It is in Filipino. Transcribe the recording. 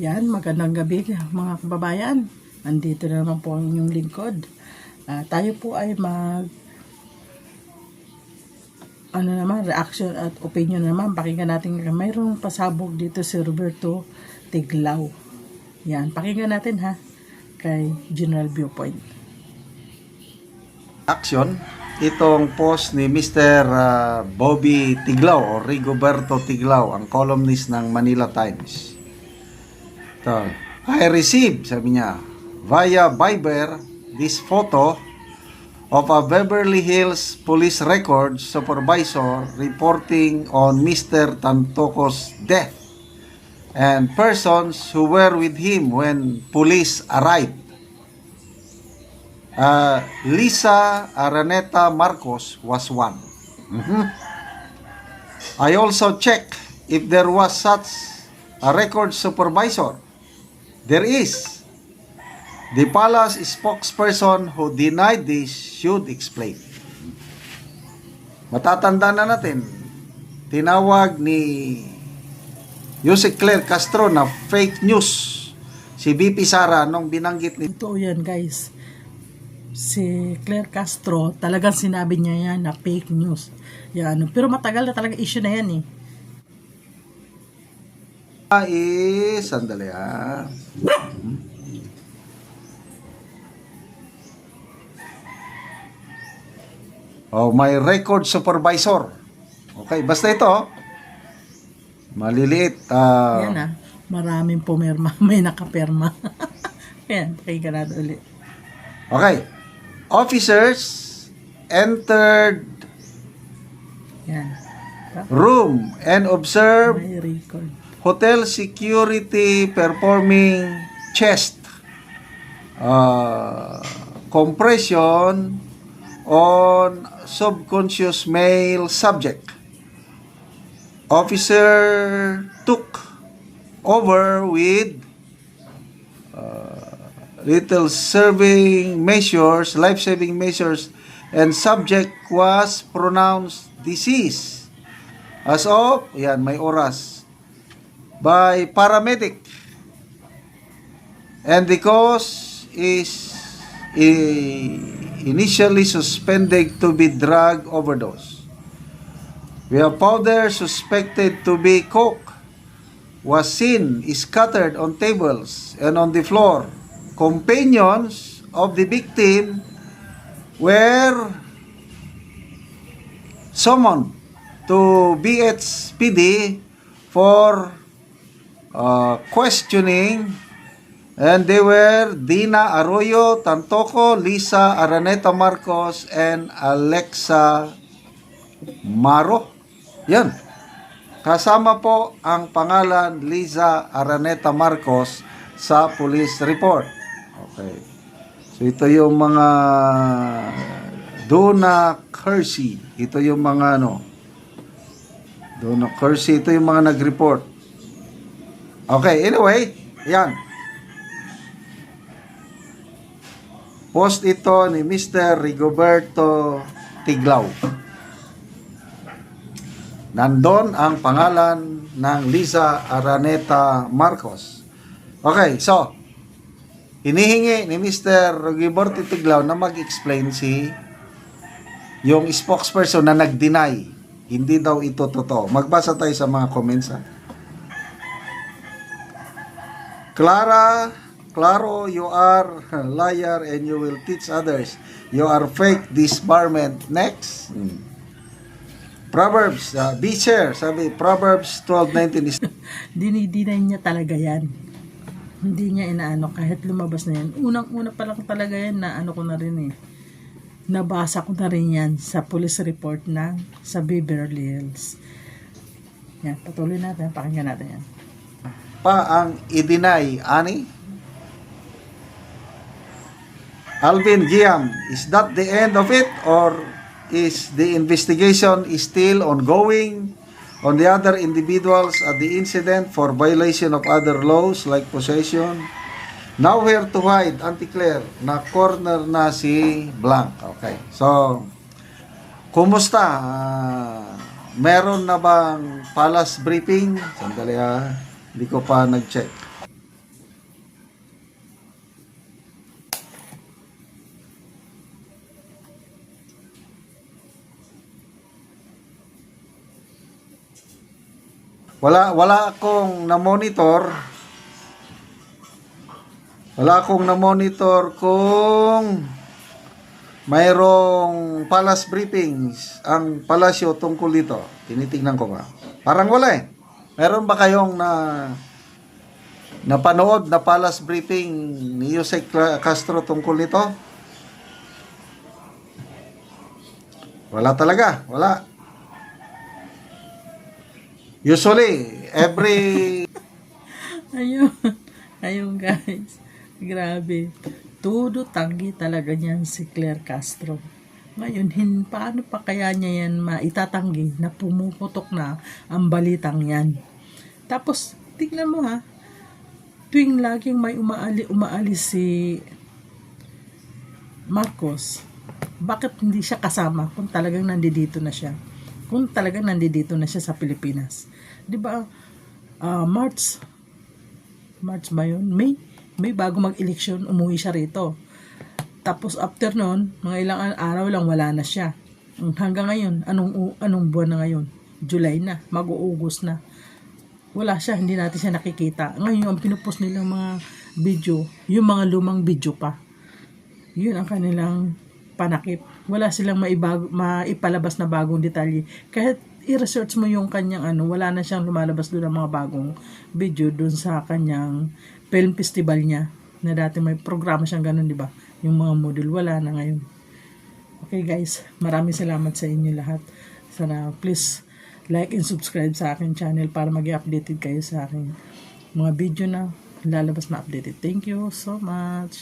Yan, magandang gabi mga kababayan. Nandito na naman po ang inyong lingkod. Ah, tayo po ay mag ano naman, reaction at opinion naman. Pakinggan natin mayroong pasabog dito si Roberto Tiglao. Yan, pakinggan natin ha kay General Viewpoint. action itong post ni Mr. uh, Bobby Tiglao o Rigoberto Tiglao, ang columnist ng Manila Times. I received, sabi niya, via Viber, this photo of a Beverly Hills police record supervisor reporting on Mr. Tantoco's death and persons who were with him when police arrived. Uh, Lisa Araneta Marcos was one. Mhm. I also checked if there was such a record supervisor. There is. The palace spokesperson who denied this should explain. Matatanda na natin, tinawag ni Jose Claire Castro na fake news si BP Sara nung binanggit ni Ito yan guys. Si Claire Castro, talagang sinabi niya yan na fake news. Yan, pero matagal na talaga issue na yan eh. Is, sandali ah. Oh, may record supervisor. Okay, basta ito. Maliliit. ah, Yan ah. Maraming pumirma. May nakaperma. Yan, pakinggan natin ulit. okay. Officers entered Yan. room and observed May record. Hotel security performing chest uh, compression on subconscious male subject. Officer took over with uh, little serving measures, life-saving measures, and subject was pronounced deceased. As of, yan, may oras, by paramedic. And the cause is initially suspended to be drug overdose. We have powder suspected to be coke was seen scattered on tables and on the floor. Companions of the victim were summoned to BHPD for uh, questioning and they were Dina Arroyo, Tantoco, Lisa Araneta Marcos, and Alexa Maro. Yan. Kasama po ang pangalan Liza Araneta Marcos sa police report. Okay. So ito yung mga Donna Kersey. Ito yung mga ano. Donna Kersey. Ito yung mga nag-report. Okay, anyway. Yan. Post ito ni Mr. Rigoberto Tiglao. Nandon ang pangalan ng Lisa Araneta Marcos. Okay, so, hinihingi ni Mr. Rigoberto Tiglao na mag-explain si yung spokesperson na nag-deny. Hindi daw ito totoo. Magbasa tayo sa mga comments ha. Clara, Claro, you are a liar and you will teach others. You are fake disbarment. Next. Hmm. Proverbs, uh, be share, sabi, Proverbs 12.19 is Dinidinay niya talaga yan. Hindi niya inaano kahit lumabas na yan. Unang-una pa lang talaga yan na ano ko na rin eh. Nabasa ko na rin yan sa police report ng sa Beverly Hills. Yan, patuloy natin. Pakinggan natin yan. Pa ang i-deny, ani? Alvin Giam, is that the end of it or is the investigation still ongoing on the other individuals at the incident for violation of other laws like possession? Nowhere to hide, Auntie Claire, na corner na si Blanc. Okay. So, kumusta? Ah, meron na bang palace briefing? Sandali ah. Hindi ko pa nag-check. Wala wala akong na-monitor. Wala akong na-monitor kung mayroong palace briefings ang palasyo tungkol dito. Tinitingnan ko nga. Parang wala eh. Meron ba kayong na napanood na palace briefing ni Jose Castro tungkol nito? Wala talaga. Wala. Usually, every Ayun. Ayun guys. Grabe. Todo tanggi talaga niyan si Claire Castro. Ngayon, hin, paano pa kaya niya yan maitatanggi na pumuputok na ang balitang yan? Tapos, tignan mo ha, tuwing laging may umaali, umaalis si Marcos, bakit hindi siya kasama kung talagang nandito na siya? Kung talagang nandito na siya sa Pilipinas. 'Di ba? ah, March March ba yun? May may bago mag-eleksyon, umuwi siya rito. Tapos after noon, mga ilang araw lang wala na siya. Hanggang ngayon, anong anong buwan na ngayon? July na, mag-uugos na. Wala siya, hindi natin siya nakikita. Ngayon, ang pinupost nilang mga video, yung mga lumang video pa. Yun ang kanilang panakip. Wala silang maibago, maipalabas na bagong detalye. Kahit i-research mo yung kanyang ano, wala na siyang lumalabas doon ng mga bagong video doon sa kanyang film festival niya. Na dati may programa siyang ganun, di ba? Yung mga model, wala na ngayon. Okay guys, maraming salamat sa inyo lahat. Sana please like and subscribe sa akin channel para maging updated kayo sa aking mga video na lalabas na updated. Thank you so much.